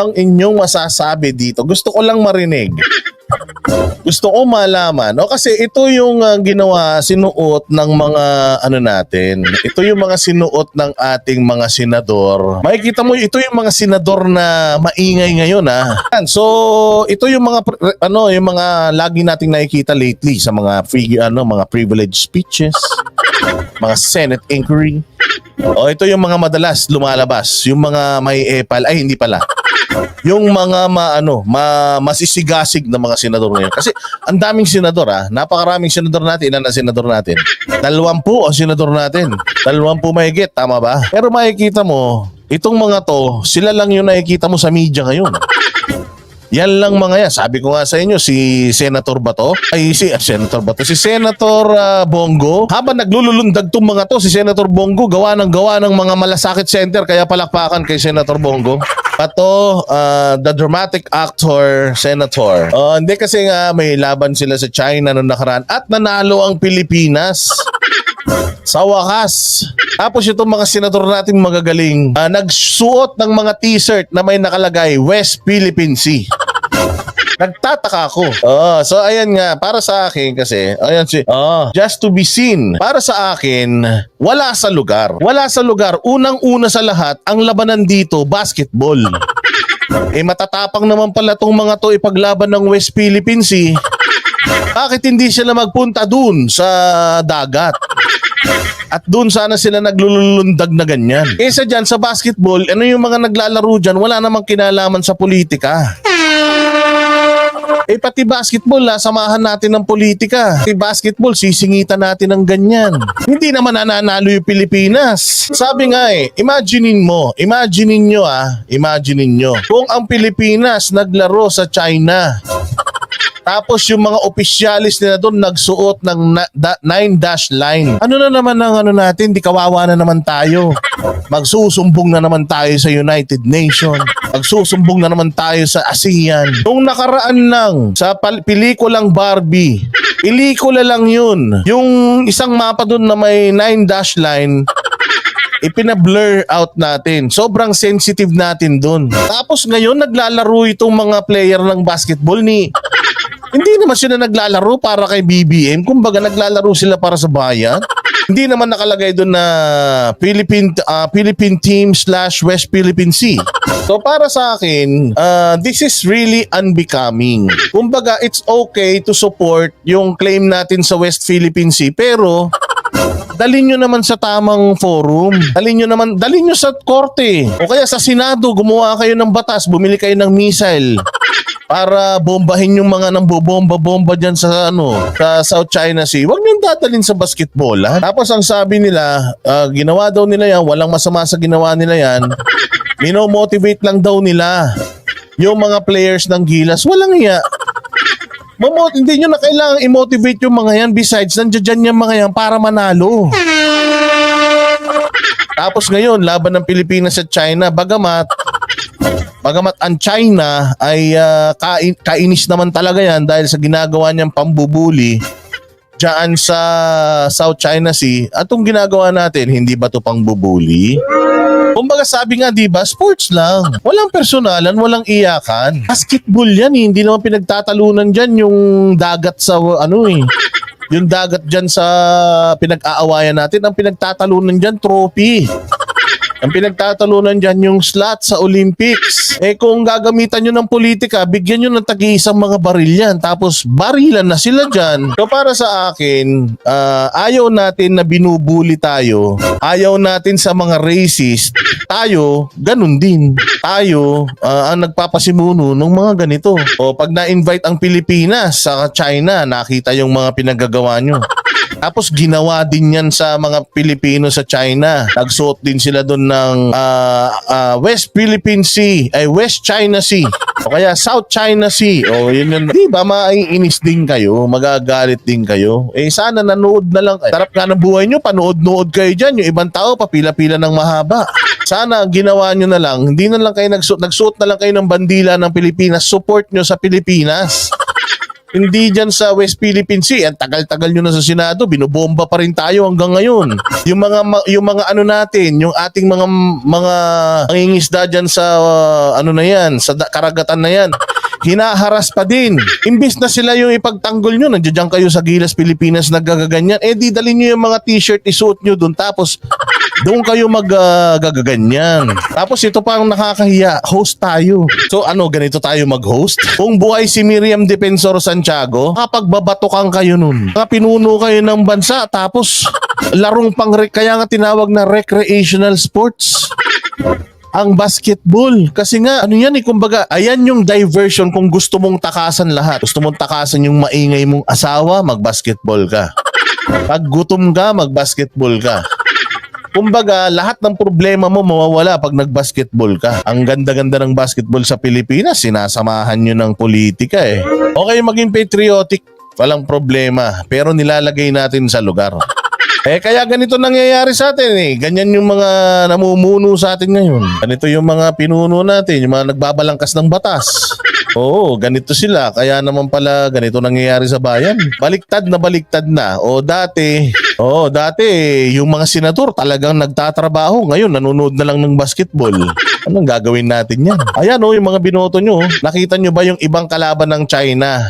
ang inyong masasabi dito? Gusto ko lang marinig. Gusto ko malaman. O kasi ito yung ah, ginawa, sinuot ng mga ano natin. Ito yung mga sinuot ng ating mga senador. Makikita mo, ito yung mga senador na maingay ngayon ha. So, ito yung mga ano, yung mga lagi nating nakikita lately sa mga free ano, mga privilege speeches, mga Senate inquiry. O ito yung mga madalas lumalabas, yung mga may epal, ay hindi pala. Yung mga ma, ano, ma, masisigasig na mga senador ngayon. Kasi ang daming senador ah, napakaraming senador natin, ilan na senador natin? Dalawampu ang senador natin. Dalawampu mahigit, tama ba? Pero makikita mo, itong mga to, sila lang yung nakikita mo sa media ngayon. Yan lang mga yan. Sabi ko nga sa inyo, si Senator Bato, ay si ah, Senator Bato, si Senator ah, Bongo, habang naglululundag tong mga to, si Senator Bongo, gawa ng gawa ng mga malasakit center, kaya palakpakan kay Senator Bongo. Bato, ah, the dramatic actor, Senator. Oh, hindi kasi nga may laban sila sa China noong nakaraan at nanalo ang Pilipinas. Sa wakas. Tapos itong mga senador nating magagaling, ah, nagsuot ng mga t-shirt na may nakalagay West Philippine Sea. Nagtataka ako. Oh, so ayan nga, para sa akin kasi, ayan si, oh, just to be seen. Para sa akin, wala sa lugar. Wala sa lugar. Unang-una sa lahat, ang labanan dito, basketball. Eh matatapang naman pala tong mga to ipaglaban ng West Philippine Sea. Bakit hindi sila magpunta dun sa dagat? At doon sana sila naglulundag na ganyan. Kesa dyan sa basketball, ano yung mga naglalaro dyan, wala namang kinalaman sa politika. Eh pati basketball, ha, samahan natin ng politika. Pati basketball, sisingitan natin ng ganyan. Hindi naman nananalo yung Pilipinas. Sabi nga eh, imaginein mo, imaginein nyo ah, imaginein nyo. Kung ang Pilipinas naglaro sa China, tapos yung mga opisyalis nila doon nagsuot ng na- da- nine dash line. Ano na naman ang ano natin, di kawawa na naman tayo. Magsusumbong na naman tayo sa United Nations. Magsusumbong na naman tayo sa ASEAN. Nung nakaraan lang sa pelikulang Barbie, pelikula lang yun. Yung isang mapa doon na may nine dash line, ipina-blur out natin. Sobrang sensitive natin doon. Tapos ngayon naglalaro itong mga player ng basketball ni hindi naman sila naglalaro para kay BBM. Kumbaga naglalaro sila para sa bayan. Hindi naman nakalagay doon na Philippine ah, Philippine team slash West Philippine Sea. So para sa akin, ah, this is really unbecoming. Kumbaga it's okay to support yung claim natin sa West Philippine Sea pero dalin nyo naman sa tamang forum. Dalin nyo naman, dalin nyo sa korte. O kaya sa Senado, gumawa kayo ng batas, bumili kayo ng missile para bombahin yung mga nang bomba-bomba dyan sa ano sa South China Sea. Huwag niyong dadalhin sa basketball. Ha? Tapos ang sabi nila, ah, ginawa daw nila yan, walang masama sa ginawa nila yan. Mino-motivate lang daw nila yung mga players ng Gilas. Walang iya. Mamo, hindi nyo na kailangang i-motivate yung mga yan. Besides, nandiyan yung mga yan para manalo. Tapos ngayon, laban ng Pilipinas at China, bagamat Bagamat ang China ay ah, kain- kainis naman talaga yan dahil sa ginagawa niyang pambubuli dyan sa South China Sea. Atong ginagawa natin, hindi ba to pangbubuli? Kumbaga sabi nga, di ba, sports lang. Walang personalan, walang iyakan. Basketball yan, eh. hindi naman pinagtatalunan dyan yung dagat sa ano eh. Yung dagat dyan sa pinag-aawayan natin, ang pinagtatalunan dyan, trophy. Ang pinagtatalunan dyan yung slot sa Olympics. Eh kung gagamitan nyo ng politika, bigyan nyo ng tag-iisang mga baril yan. Tapos barilan na sila dyan. So para sa akin, ah, ayaw natin na binubuli tayo. Ayaw natin sa mga racist. Tayo, ganun din. Tayo ah, ang nagpapasimuno ng mga ganito. O pag na-invite ang Pilipinas sa China, nakita yung mga pinagagawa nyo. Tapos ginawa din yan sa mga Pilipino sa China. Nagsuot din sila doon ng ah, ah, West Philippine Sea, ay West China Sea. O kaya South China Sea. O yun yun. Di ba maiinis din kayo? Magagalit din kayo? Eh sana nanood na lang. kayo. Sarap nga ng buhay nyo, panood-nood kayo dyan. Yung ibang tao, papila-pila ng mahaba. Sana ginawa nyo na lang, hindi na lang kayo nagsuot, nagsuot na lang kayo ng bandila ng Pilipinas. Support nyo sa Pilipinas. Hindi dyan sa West Philippine Sea. Ang tagal-tagal nyo na sa Senado. Binobomba pa rin tayo hanggang ngayon. Yung mga yung mga ano natin, yung ating mga mga nangingisda dyan sa uh, ano na yan, sa karagatan na yan. Hinaharas pa din. Imbis na sila yung ipagtanggol nyo, nandiyan kayo sa Gilas, Pilipinas, nagagaganyan. Eh di dalhin nyo yung mga t-shirt, isuot nyo dun. Tapos doon kayo mag-gagaganyan. Tapos ito pa ang nakakahiya, host tayo. So ano, ganito tayo mag-host? Kung buhay si Miriam Defensor Santiago, kapag babatukan kayo nun, pinuno kayo ng bansa, tapos larong pang kaya nga tinawag na recreational sports ang basketball. Kasi nga, ano yan eh, kumbaga, ayan yung diversion kung gusto mong takasan lahat. Gusto mong takasan yung maingay mong asawa, mag-basketball ka. Pag gutom ka, mag-basketball ka. Kumbaga, lahat ng problema mo mawawala pag nag-basketball ka. Ang ganda-ganda ng basketball sa Pilipinas, sinasamahan nyo ng politika eh. Okay maging patriotic, walang problema. Pero nilalagay natin sa lugar. Eh kaya ganito nangyayari sa atin eh. Ganyan yung mga namumuno sa atin ngayon. Ganito yung mga pinuno natin, yung mga nagbabalangkas ng batas. Oo, ganito sila. Kaya naman pala ganito nangyayari sa bayan. Baliktad na baliktad na. O dati, oo, dati yung mga senador talagang nagtatrabaho. Ngayon nanonood na lang ng basketball. Anong gagawin natin yan? Ayan o, yung mga binoto nyo. oh. Nakita nyo ba yung ibang kalaban ng China?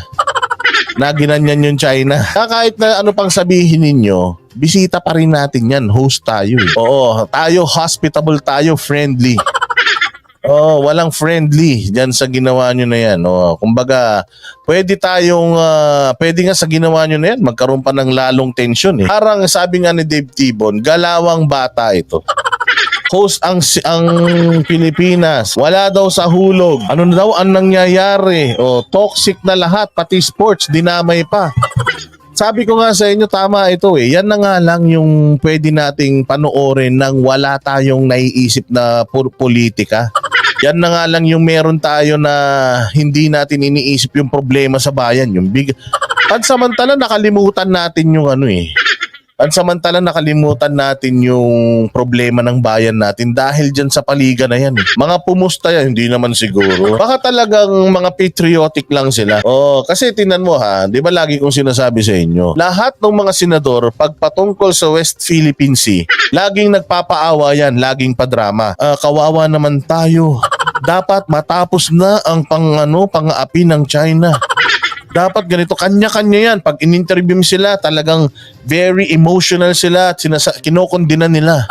na ginanyan yung China. Kaya kahit na ano pang sabihin ninyo, bisita pa rin natin yan. Host tayo. eh. Oo, tayo hospitable tayo, friendly. Oh, walang friendly diyan sa ginawa nyo na yan. Oh, kumbaga, pwede tayong ah, pwede nga sa ginawa nyo na yan magkaroon pa ng lalong tension eh. Parang sabi nga ni Dave Tibon, galawang bata ito. Host ang ang Pilipinas. Wala daw sa hulog. Ano na daw ang nangyayari? O toxic na lahat pati sports dinamay pa. Sabi ko nga sa inyo tama ito eh. Yan na nga lang yung pwede nating panoorin nang wala tayong naiisip na politika. Yan na nga lang yung meron tayo na hindi natin iniisip yung problema sa bayan. Yung big... Pansamantala nakalimutan natin yung ano eh. Pansamantala nakalimutan natin yung problema ng bayan natin dahil dyan sa paliga na yan. eh. Mga pumusta yan, hindi naman siguro. Baka talagang mga patriotic lang sila. Oh, kasi tinan mo ha, 'di ba lagi kong sinasabi sa inyo, lahat ng mga senador pag patungkol sa West Philippine Sea, laging nagpapaawa yan, laging padrama. Ah, kawawa naman tayo. Dapat matapos na ang pang ano, pang-aapi ng China. Dapat ganito, kanya-kanya yan. Pag in-interview mo sila, talagang very emotional sila at sinasa- kinokondina nila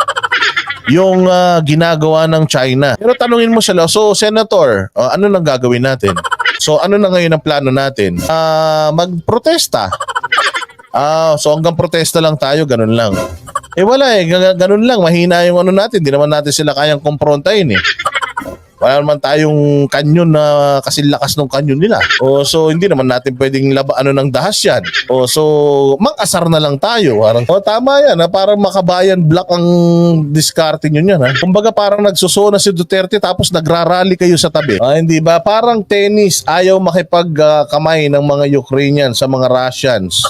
yung ah, ginagawa ng China. Pero tanungin mo sila, so Senator, oh, ano nang gagawin natin? So ano na ngayon ang plano natin? Ah, magprotesta. Ah, so hanggang protesta lang tayo, ganun lang. Eh wala eh, ga- ganun lang, mahina yung ano natin, di naman natin sila kayang kumprontahin eh. Wala naman tayong kanyon na kasi lakas ng kanyon nila. O so hindi naman natin pwedeng laba ano ng dahas yan. O so mang-asar na lang tayo. Parang, o tama yan ha, parang makabayan black ang diskarte nyo yan ha. Kumbaga parang nagsusona si Duterte tapos nagrarally kayo sa tabi. Ah, hindi ba? Parang tennis, ayaw makipagkamay ng mga Ukrainian sa mga Russians.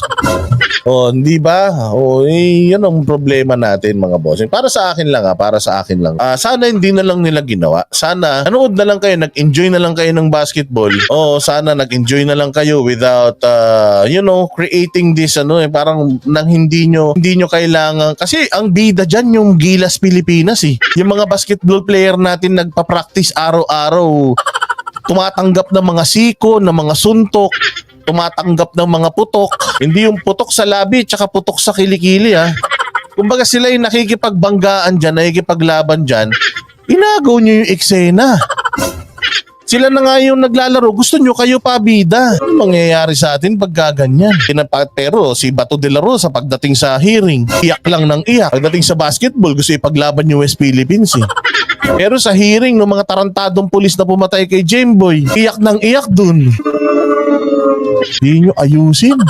O, hindi ba? O, eh, yan ang problema natin mga bossing. Para sa akin lang ha, para sa akin lang. Ah, sana hindi na lang nila ginawa. Sana nanood na lang kayo, nag-enjoy na lang kayo ng basketball. O sana nag-enjoy na lang kayo without uh, you know, creating this ano eh parang nang hindi nyo hindi nyo kailangan kasi ang bida diyan yung Gilas Pilipinas eh. Yung mga basketball player natin nagpa-practice araw-araw tumatanggap ng mga siko, ng mga suntok, tumatanggap ng mga putok. Hindi yung putok sa labi, tsaka putok sa kilikili ha. Kumbaga sila yung nakikipagbanggaan dyan, nakikipaglaban dyan, inagaw nyo yung eksena. Sila na nga yung naglalaro. Gusto nyo kayo pa bida. Ano mangyayari sa atin pag? Pinapat pero si Bato de la Rosa pagdating sa hearing, iyak lang ng iyak. Pagdating sa basketball, gusto ipaglaban yung West Philippines eh. Pero sa hearing ng mga tarantadong pulis na pumatay kay Jameboy, iyak ng iyak dun. Hindi nyo ayusin.